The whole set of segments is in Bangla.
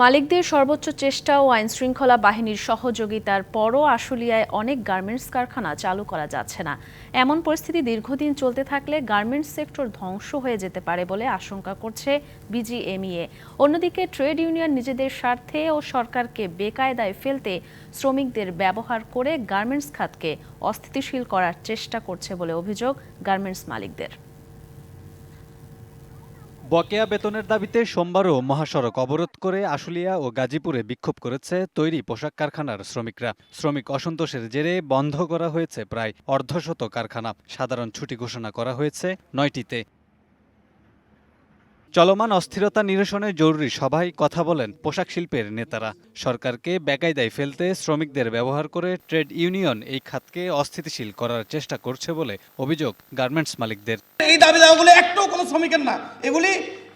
মালিকদের সর্বোচ্চ চেষ্টা ও আইনশৃঙ্খলা বাহিনীর সহযোগিতার পরও আশুলিয়ায় অনেক গার্মেন্টস কারখানা চালু করা যাচ্ছে না। এমন পরিস্থিতি দীর্ঘদিন চলতে থাকলে গার্মেন্টস সেক্টর ধ্বংস হয়ে যেতে পারে বলে আশঙ্কা করছে বিজিএমইএ। অন্যদিকে ট্রেড ইউনিয়ন নিজেদের স্বার্থে ও সরকারকে বেকায়দায় ফেলতে শ্রমিকদের ব্যবহার করে গার্মেন্টস খাতকে অস্থিতিশীল করার চেষ্টা করছে বলে অভিযোগ গার্মেন্টস মালিকদের। বকেয়া বেতনের দাবিতে সোমবারও মহাসড়ক অবরোধ করে আশুলিয়া ও গাজীপুরে বিক্ষোভ করেছে তৈরি পোশাক কারখানার শ্রমিকরা। শ্রমিক অসন্তোষের জেরে বন্ধ করা হয়েছে প্রায় অর্ধশত কারখানা। সাধারণ ছুটি ঘোষণা করা হয়েছে নয়টিতে। চলমান অস্থিরতা নিরসনে জরুরি, সভায় কথা বলেন পোশাক শিল্পের নেতারা। সরকারকে বেকায়দায় ফেলতে শ্রমিকদের ব্যবহার করে ট্রেড ইউনিয়ন এই খাতকে অস্থিতিশীল করার চেষ্টা করছে বলে অভিযোগ গার্মেন্টস মালিকদের। এই দাবি দাওয়াগুলো একটাও কোনো শ্রমিকের না। এগুলি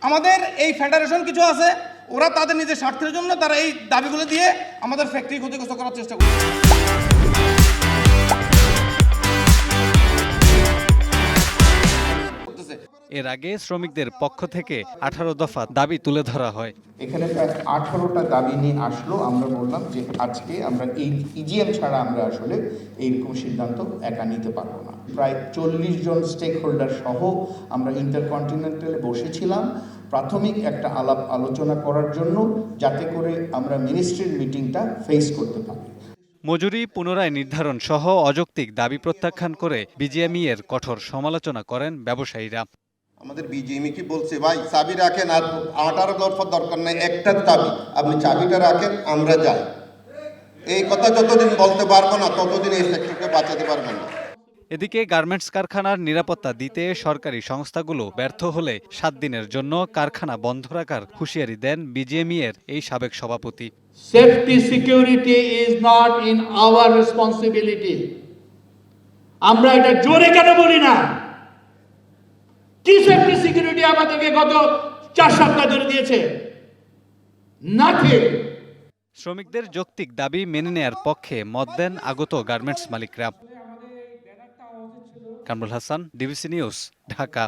আমাদের এই ফেডারেশন কিছু আছে, ওরা তাদের নিজের স্বার্থের জন্য তারা এই দাবিগুলো দিয়ে আমাদের ফ্যাক্টরি ক্ষতিগ্রস্ত করার চেষ্টা করছে। এর আগে শ্রমিকদের পক্ষ থেকে আঠারো দফা দাবি তুলে ধরা হয়। এখানে প্রায় আঠারোটা দাবি নিয়ে আসলো। আমরা বললাম যে আজকে আমরা এই ইজিএম ছাড়া আমরা আসলে এইরকম সিদ্ধান্ত একা নিতে পারব না। প্রায় চল্লিশ জন স্টেক হোল্ডার সহ আমরা ইন্টারকন্টিনেন্টালে বসেছিলাম। প্রাথমিক একটা আলাপ আলোচনা করার জন্য যাতে করে আমরা মিনিস্ট্রির মিটিংটা ফেস করতে পারি। মজুরি পুনরায় নির্ধারণ সহ অযৌক্তিক দাবি প্রত্যাখ্যান করে বিজিএমই এর কঠোর সমালোচনা করেন ব্যবসায়ীরা। আমাদের বিজিএমই কি বলছে ভাই চাবি রাখেন আর আঠারো দরফার দরকার নেই একটা চাবি। আপনি চাবিটা রাখেন আমরা যাই। এই কথা যতদিন বলতে পারব না ততদিন এই সেক্টরকে বাঁচাতে পারবেন না। এদিকে গার্মেন্টস কারখানার নিরাপত্তা দিতে সরকারি সংস্থাগুলো ব্যর্থ হলে সাত দিনের জন্য কারখানা বন্ধ রাখার হুঁশিয়ারি দেন বিজিএমই এর এই সাবেক সভাপতি। Safety security is not in our responsibility আমরা এটা জোরে কেন বলি না? কি সেফটি সিকিউরিটি আমাদেরকে গত চার সপ্তাহ ধরে দিয়েছে। নাথিং শ্রমিকদের যৌক্তিক দাবি মেনে নেয়ার পক্ষে মত দেন আগত গার্মেন্টস মালিকরা। Kamrul Hasan DBC news Dhaka.